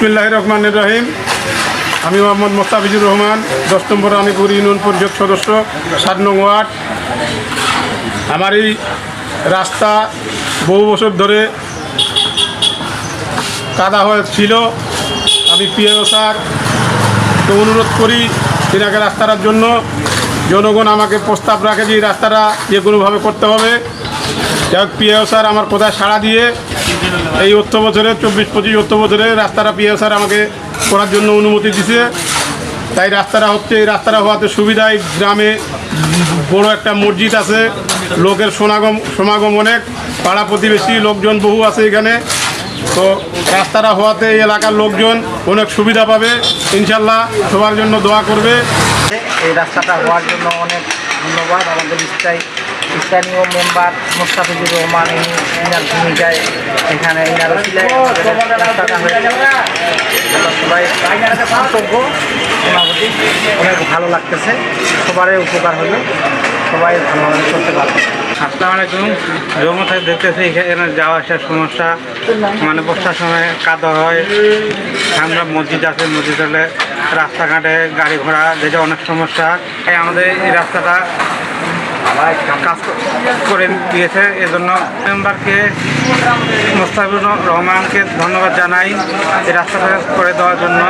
বিসমিল্লাহ রহমান রহিম আমি মোহাম্মদ মোস্তাফিজুর রহমান, দশ নম্বর রানীপুর ইউনিয়ন পরিষদ সদস্য, সাত নং ওয়ার্ড। আমার এই রাস্তা বহু বছর ধরে কাদা হয়েছিল আমি পিএও স্যার, তো অনুরোধ করি তিনাকে রাস্তাটার জন্য। জনগণ আমাকে প্রস্তাব রাখে যে রাস্তাটা যে কোনোভাবে করতে হবে। যাই হোক পিএও স্যার আমার কোথায় সাড়া দিয়ে এই অর্থ বছরে চব্বিশ, পঁচিশ অর্থ বছরে রাস্তাটা পিএও স্যার আমাকে করার জন্য অনুমতি দিছে। তাই রাস্তাটা হচ্ছে, এই রাস্তাটা হওয়াতে সুবিধায় গ্রামে বড় একটা মসজিদ আছে, লোকের সমাগম সমাগম অনেক, পাড়া প্রতিবেশী, লোকজন বহু আছে এখানে। তো রাস্তাটা হওয়াতে এই এলাকার লোকজন অনেক সুবিধা পাবে, ইনশাল্লাহ সবার জন্য দোয়া করবে। এই রাস্তাটা হওয়ার জন্য অনেক ধন্যবাদ, আমাদের স্থায়ী স্থানীয় মেম্বার মোস্তাফিজুর রহমান, ইনি ইনার ভূমিকায় এখানে ইনার সবাই ওনার প্রতি অনেক ভালো লাগতেছে। সবারই উপকার হলো সবাই ভালোভাবে করতে পারবে। আসসালামু আলাইকুম। থেকে দেখতেছি এখানে যাওয়া আসার সমস্যা। মানে বর্ষার সময় কাদা হয়। আমরা মসজিদ আছে। মসজিদ হলে রাস্তাঘাটে গাড়ি ঘোড়া, যেটা অনেক সমস্যা। তাই আমাদের এই রাস্তাটা কাজ করে দিয়েছে। এজন্য মেম্বারকে মোস্তাফিজুর রহমানকে ধন্যবাদ জানাই রাস্তাঘাট করে দেওয়ার জন্য।